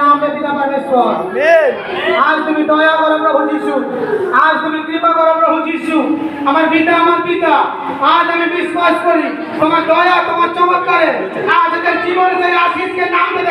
নামে পিতা পরমেশ্বর। আজ তুমি দয়া করো প্রভু যিশু। আজ তুমি কৃপা করো প্রভু যিশু। আমার পিতা আমার পিতা আজ আমি বিশ্বাস করি তোমার দয়া তোমার চমৎকারে। আজ জীবনে সেই আশিসকে নামতে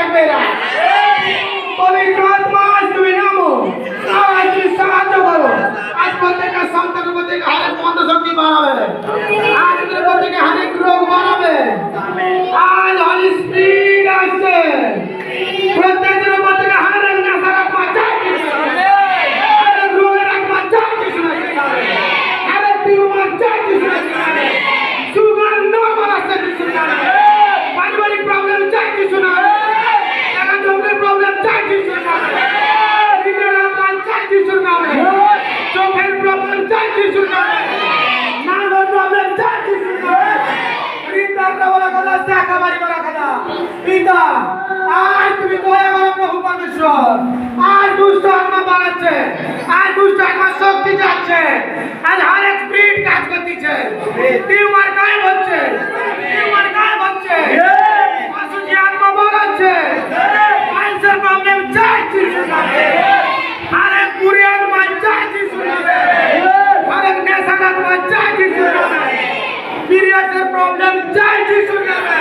শাসন আর দুষ্ট আত্মা বাড়াচ্ছে, আর দুষ্ট আত্মা শক্তি যাচ্ছে। আর হর এক স্পিড কাজ করতেছে। টিউমার গায়েব হচ্ছে। টিউমার গায়েব হচ্ছে। অসুচি আত্মা বাড়াচ্ছে ক্যান্সার প্রবলেম যাচ্ছে শুনাবে আর এক বুড়ি আত্মা যাচ্ছে শুনাবে আর এক নেশান আত্মা যাচ্ছে শুনাবে পিরিয়ডের প্রবলেম যাচ্ছে শুনাবে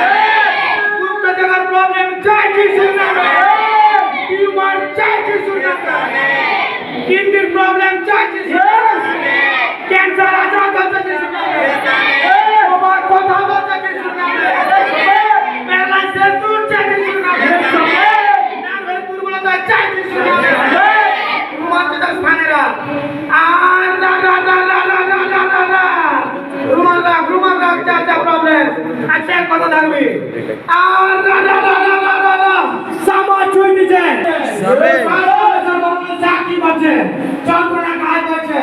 গুপ্তচরের প্রবলেম যাচ্ছে কিডনির প্রবলেম চাইছি শুনবে ক্যান্সার আজাদ হচ্ছে শুনবে তোমার কথা বলছে শুনবে প্যারালাইসিস দূর চাইছি শুনবে নার্ভের দুর্বলতা চাইছি শুনবে রোমাঞ্চিত স্থানেরা আর না না না না না না না না না রুমাল রাখ রুমাল রাখ যা যা প্রবলেম আচ্ছা এক কথা থাকবি আর না না না না সাক্ষী করছে যন্ত্রণা গায়ে করছে।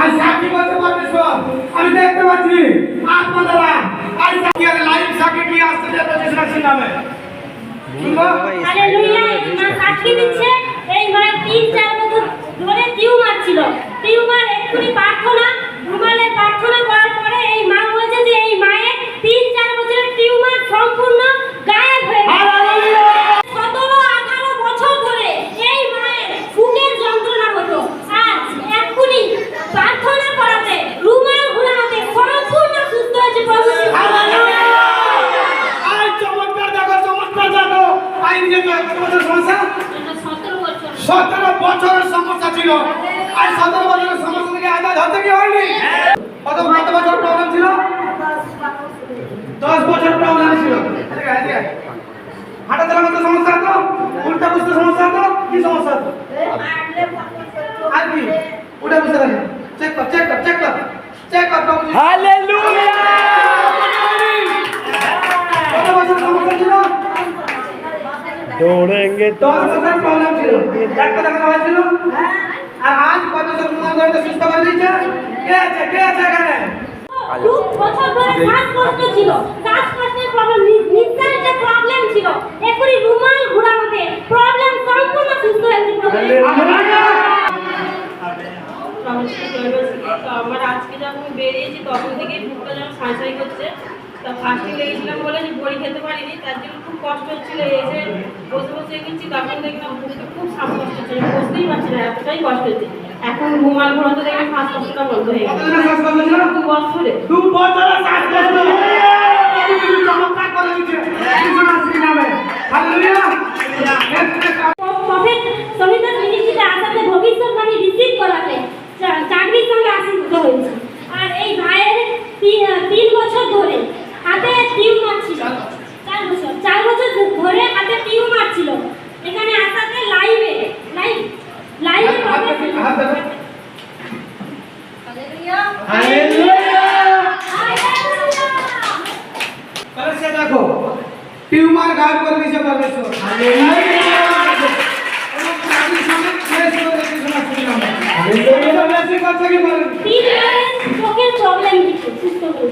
আর সাক্ষী করছে পরমেশ্বর, আমি দেখতে পাচ্ছি আত্মা দ্বারা আর সাক্ষী আর লাইভ সাক্ষী কি আসছে যে প্রতিষ্ঠা নামে হালেলুয়া মা দিচ্ছে এই মা তিন চার বছর ধরে টিউমার ছিল। টিউমার এক্ষুনি প্রার্থনা রুমালে সতেরো বছরের সমস্যা ছিল আর সতেরো বছরের সমস্যা থেকে আজাদ হতে কি হয়নি কত কত বছর প্রবলেম ছিল দশ বছর প্রবলেম ছিল হাঁটা চলার মতো সমস্যা হতো উল্টা বুঝতে সমস্যা হতো কি সমস্যা হতো আর কি উল্টা বুঝতে পারি চেক কর চেক কর চেক কর চেক কর হালেলুয়া কত বছর সমস্যা ছিল দৌড়েंगे तो একটা দেখানো হয়েছিল? আর আজ কত বছর তোমার সুস্থ করে দিয়েছে? কে আছে? কে আছে এখানে? বছর ধরে শ্বাসকষ্ট ছিল। শ্বাসকষ্টের প্রবলেম নিঃশ্বাসের প্রবলেম ছিল। এখনই রুমাল ঘোরানোতে প্রবলেম সম্পূর্ণ সুস্থ হয়েছে তো আমার আজকে যখন বেরিয়েছি তখন থেকেই বুকটা যেন সাঁচাই করছে। তা ফার্স্টে লেগেছিলাম বলে যে বড়ি খেতে পারিনি তার জন্য খুব কষ্ট হচ্ছিল। এসে বসে বসে গেছি তখন দেখলাম খুব শ্বাসকষ্ট হচ্ছে আমি বসতেই পারছি না এতটাই কষ্ট হচ্ছে। এখন ঘোরাতে দেখলাম বন্ধ হয়ে গেছে। দু বছরে। দু চমৎকার করে দিচ্ছে ভবিষ্যৎবাণী রিসিভ করাতে চাকরির সঙ্গে আসিত হয়েছে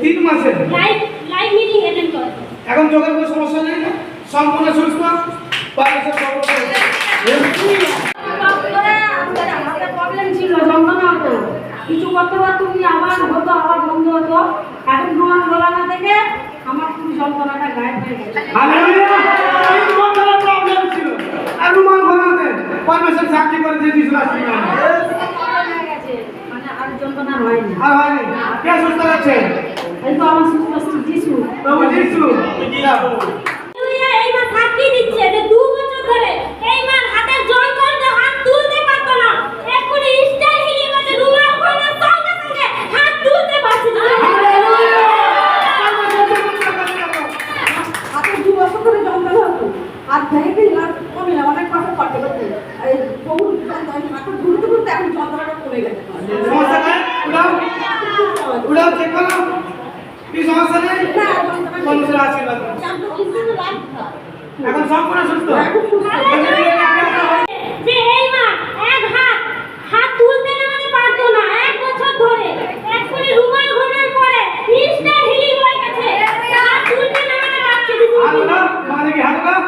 তিন মাসে এখন চোখের কোনো সমস্যা নেই সম্পূর্ণ সুস্থ? কিছু করতে পারতো আবার হতো আবার বন্ধ হতো। এখন তোমার গলানা থেকে আমার খুব যন্ত্রণাটা গায়ে হয়ে গেছে। পারছে না হাতে দু বছর ধরে যন্ত্রণা হতো আর ভেঙে কমে না অনেক মাসে করতে করতে আর এই বহু হাতে ঘুরতে ঘুরতে এখন যন্ত্রণাটা কমে গেছে উঠাও চেক করো কি সমস্যা নেই। মানুষের আশীর্বাদ এখন সম্পূর্ণ সুস্থ এখন সুস্থ। যে এই মা এক হাত হাত তুলতে নামাতে পারতো না এক বছর ধরে এক্ষুনি রুমাল ঘোরার পরে স্টাইল হিলিয়ে হয়ে গেছে হাত তুলতে নামাতে পারছে হাত উঠাও মা দেখি হাত উঠাও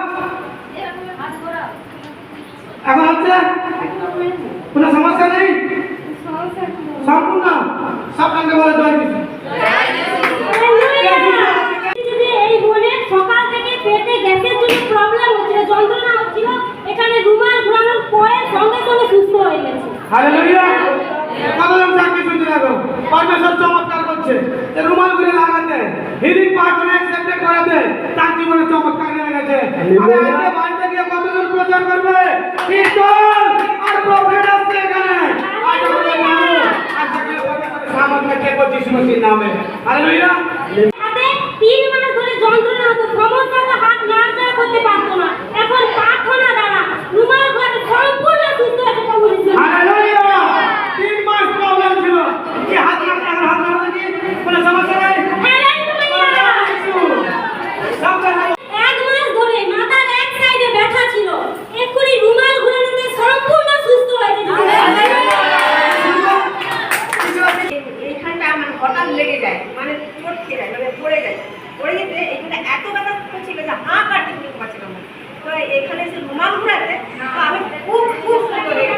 এখন হচ্ছে কোনো সমস্যা নেই সম্পূর্ণ সব কাজে বলে জয় যিশু যে এই বোনের সকাল থেকে পেটে গ্যাসের জন্য প্রবলেম হচ্ছিল যন্ত্রণা হচ্ছিল এখানে রুমাল ঘোরানোর পরে সঙ্গে সঙ্গে সুস্থ হয়ে গেছে হালেলুয়া। কতজন সাক্ষী শুনতে থাকো পরমেশ্বর চমৎকার করছে। যে রুমালগুলো লাগাতে হিলিং পার্টনে অ্যাকসেপ্ট তার জীবনে চমৎকার নেমে গেছে। আর আজকে বাড়িতে গিয়ে কতজন প্রচার করবে? কীর্তন আর প্রফেট আসছে এখানে। কে করছে যিশু নামে। হালেলুয়া। তিন মাস ধরে যন্ত্রণা হতো সমস্ত হাত নাড়াচাড়া করতে পারতো না। এখন প্রার্থনা দ্বারা রুমাল ঘরে সম্পূর্ণ সুস্থ হয়েছে প্রভু যিশু। হালেলুয়া তিন মাস প্রবলেম ছিল কি হাত নাড়া হাত নাড়া কি কোনো সমস্যা নাই হালেলুয়া! সব কথা এক মাস ধরে মাথার এক সাইডে ব্যথা ছিল এক্ষুনি রুমাল ঘুরানোতে সম্পূর্ণ সুস্থ হয়েছে এইখানটা মানে হঠাৎ লেগে যায় মানে চোট যায় মানে পড়ে যায়। পড়ে যেতে এখানে এত ব্যথা করছিল যে হাঁ কাটতে কিন্তু পারছিলাম না। তো এখানে এসে রুমাল ঘুরাতে আমি খুব খুব সুন্দর হয়ে